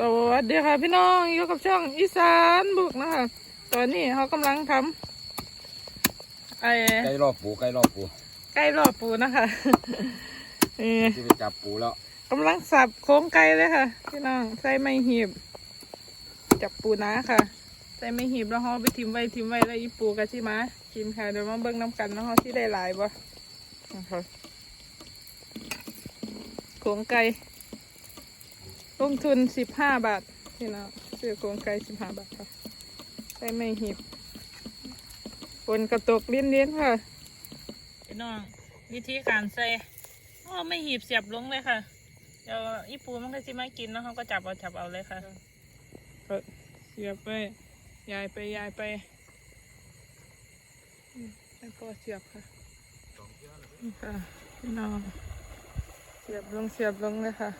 สวัสดีค่ะพี่น้องอยู่กับช่องอีสานบุกนะคะตอนนี้เขากำลังทำไอ้ไก่รอบปูไก่รอบปูไก่รอบปูนะคะนี่ที่ไปจับปูแล้วกำลังสับโค้งไก่เลยค่ะ พี่น้องใส่ไม้หีบ จับปูนะค่ะ ใส่ไม้หีบแล้วเขาเอาไปทิมไว้ทิมไว้แล้วอีปูกับชิมากินค่ะเดี๋ยวมาเบิ่งน้ำกันเนาะเขาที่ได้หลายบ่นะคะโค้งไก่ ลงทุนสิบห้าบาทพี่น้องซื้อโค้งไก่สิบห้าบาทค่ะใส่ไม้หีบบนกระตกเลี้ยนเลี้ยนๆค่ะพี่น้องวิธีการใส่อ๋อไม่หีบเสียบลงเลยค่ะเดี๋ยวอีปูมันก็จะมากินแล้วเขาก็จับเอาจับเอาเลยค่ะก็เสียบไปยายไปยายไปอืมให้พ่อเสียบค่ะนี่ค่ะพี่น้องเสียบลงเสียบลงเลยค่ะ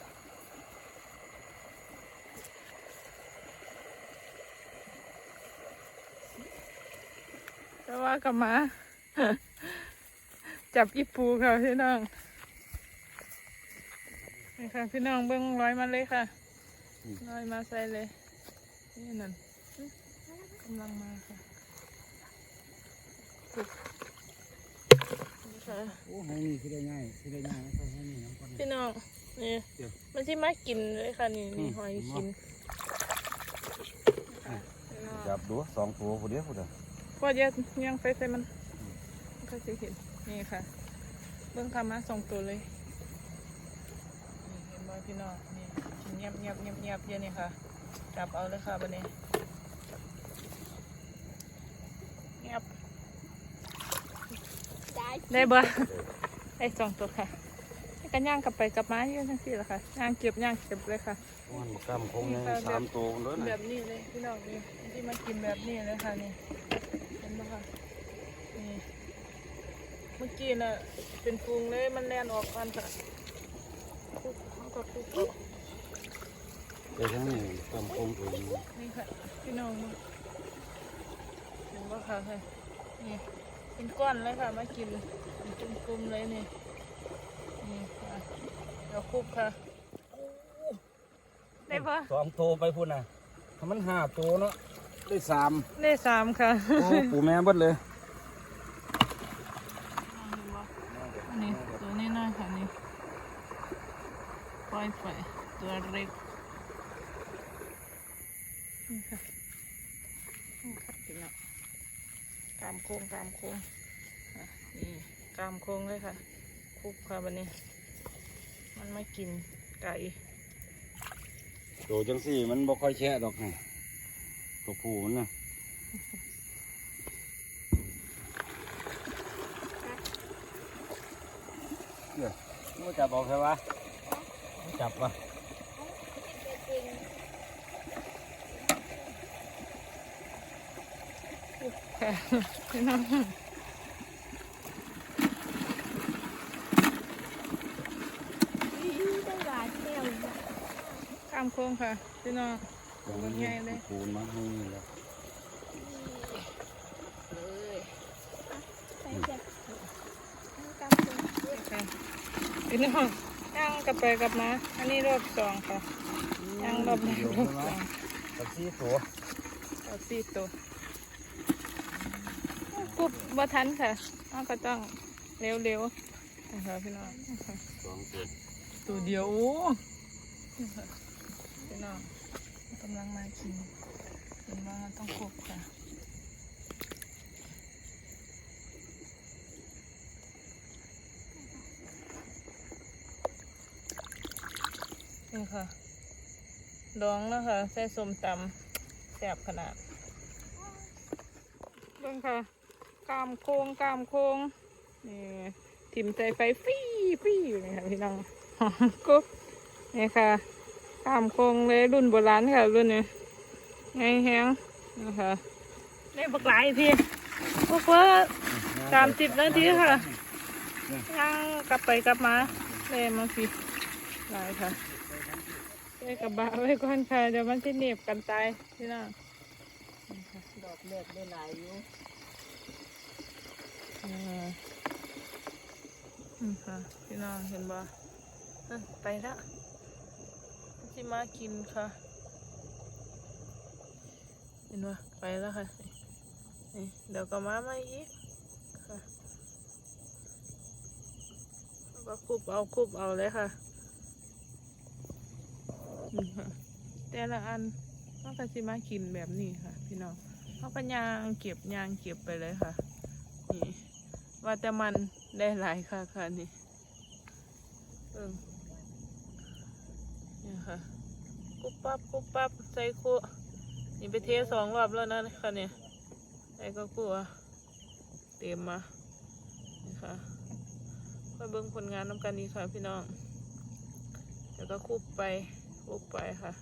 แต่ว่า กลับมา จับอีปูค่ะพี่น้องนี่ค่ะพี่น้องเบิ้งร้อยมาเลยค่ะร้อยมาใส่เลยนี่นั่นกำลังมาค่ะปุ๊บนี่ค่ะโอ้ให้นี่คือได้ง่ายคือได้ง่ายให้ให้นี่น้ำก่อนพี่น้องนี่เดี๋ยวมันที่มากินเลยค่ะนี่นี่อืมหอยกินค่ะพี่น้องจับดูสองตัวผู้เดียวผู้เดียว พอเดี๋ยวย่างไฟใส่มันก็จะเห็นนี่ค่ะ เบิ้องคำมาสองตัวเลยนี่เห็นบ่พี่น้องนี่กินเงียบเงียบเงียบเงียบเยอะนี่ค่ะจับเอาเลยค่ะบันนี้เงียบได้บ่ได้สองตัวค่ะกันย่างกลับไปกลับมาอยู่ทั้งสี่ละค่ะย่างเก็บย่างเก็บเลยค่ะ มันบกล้ำคงยังสามตัวเลยแบนะบนี้เลยพี่น้องนี่ที่มากินแบบนี้เลยค่ะนี่เห็นไหมคะนี่เมื่อกี้น่ะเป็นฟูงเลยมันแล่นออกกันค่ะปุ๊บเขาก็ปุ๊บปุ๊บเดี๋ยวทั้งนี้กล้ำคงตัวนี้นี่ค่ะพี่น้องนี่เห็นว่าค่ะค่ะนี่เป็นก้อนเลยค่ะมากินเป็นจุ่มๆเลยนี่นี่ค่ะเดี๋ยวคลุกค่ะ ได้ปะสองตัวไปพุ่นน่ะถ้ามันห้าตัวเนาะได้สามได้สามค่ะโอ้ปูแม่เบิดเลยอันนี้ตัวนี้น่าค่ะนี่ปล่อยไปตัวเล็กนี่ค่ะนี่ค่ะพี่น้องกามโค้งกามโค้งอะนี่กามโค้งเลยค่ะคุบค่ะวันนี้ มันไม่กินไก่ โตจังสี่มันบ่ค่อยแช่ดอกไงตัวผู้มันน่ะเดี๋ยวมันจับออกใช่ปะจับปะค่ะพี่น้องต้องหวานเที่ยวอีกอะ กามโค้งค่ะพี่น้องมันใหญ่เลยปูนมาให้นี่แล้วไปเก็บเอากำลังนี่ค่ะพี่น้องย่างกลับไปกลับมา อันนี้รอบสองค่ะย่างรอบแรกรอบสองตัดซี่ตัวเอาสี่ตัวกรุบบ่ทันค่ะเราก็ต้องเร็วๆนะคะพี่น้องนะคะสองตัวตัวเดียวโอ้นะคะ พี่น้องกำลังมากินเห็นว่าต้องครบค่ะนี่ค่ะดองแล้วค่ะใส่ส้มตำแซบขนาดเบิ่งค่ะกามโค้งกามโค้งนี่ทิมใจไฟฟี่ฟี่อยู่นี่ค่ะพี่น้องกุ๊บนี่ค่ะ กามโคงเลยรุ่นโบราณค่ะรุ่นนี้ไงแฮงนะคะได้บักหลายพี่พวกว่าสามสิบนาทีค่ะย่างกลับไปกลับมาเลยมาพี่หลายค่ะใส่กระบะไว้ก่อนค่ะเดี๋ยวมันจะเหน็บกันตายพี่น้องดอกเลือดได้หลายอยู่อือืมค่ะพี่น้องเห็นบ่ไปละ มากินค่ะ เห็นว่าไปแล้วค่ะนี่เดี๋ยวก็มาม่อีกค่ะก็คุบเอาคุบเอาเลยค่ะนี่ค่ะ แต่ละอันมันก็สิมากินแบบนี้ค่ะ พี่น้องเขาก็ยางเก็บยางเก็บไปเลยค่ะ นี่ว่าแต่มันได้หลายค่ะค่ะนี่เอิ่ง นี่ค่ะกุบปั๊บกุบปั๊บใส่คุนี่ไปเทสองรอบแล้วนะค่ะเนี่ยไอ้ก็กลัวเต็มมานี่ค่ะค่อยเบิ่งผลงานน้ำกันดีค่ะพี่น้องแล้วก็คุบไปคุบไปค่ะ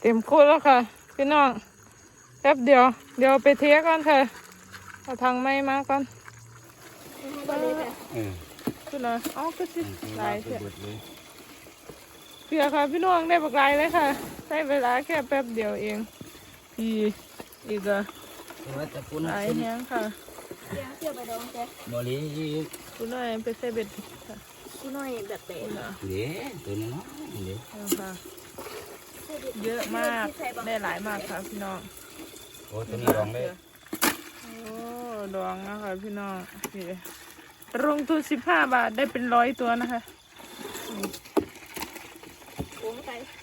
เต็มคุแล้วค่ะ พี่น้องแป๊บเดียว เดี๋ยวไปเทก่อนค่ะเอาทางไม้มาก่อนก็เลยแบบเออขึ้นเลยอ๋อก็สิมันหลายไปเสียเบิด เลยเพียค่ะพี่น้องได้บักหลายเลยค่ะใช้เวลาแค่แป๊บเดียวเองอีอีกอะแต่ว่าจะคุณหลายแฮงค่ะเสียงเสียไปดองแต่บริคุณน้อยไปใส่เบ็ดค่ะกูน้อยแบบเตะคุณอะเดี๋ยวตัวนี้เนาะเดี๋ยวเอาค่ะเยอะมากได้หลายมากค่ะพี่น้องโอ้ตัวนี้ลองได้โอ้ดองนะคะพี่น้องนี่ลงทุนสิบห้าบาทได้เป็นร้อยตัวนะคะ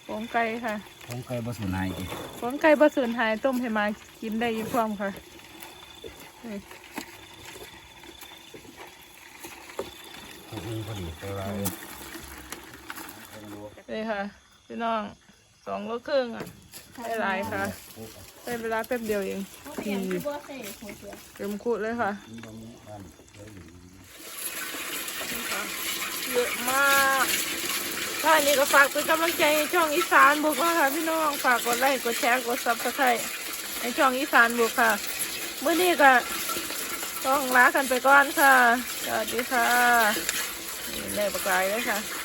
โอ้ไปโองไก่ค่ะผมเคยบสูนายอีกโองไก่บะเสือนหายต้มให้มากินได้อีกความค่ะนี่ตัวนี้พอดีแต่ว่าเออนี่ค่ะ พี่น้องสองโลครึ่งอะได้หลายค่ะได้เวลาแป๊บเดียวเองเขาเปลี่ยนคือว่าเซ่หัวเสือเต็มคุเลยค่ะนี่ค่ะเยอะมาก ถ้าอันนี้ก็ฝากเป็นกำลังใจให้ช่องอีสานบุกนะค่ะพี่น้องฝากกดไลค์กดแชร์กดซับสไครต์ในช่องอีสานบุกค่ะเมื่อนี้ก็ต้องลากันไปก่อนค่ะสวัสดีค่ะนี่ได้ประกายเลยค่ะ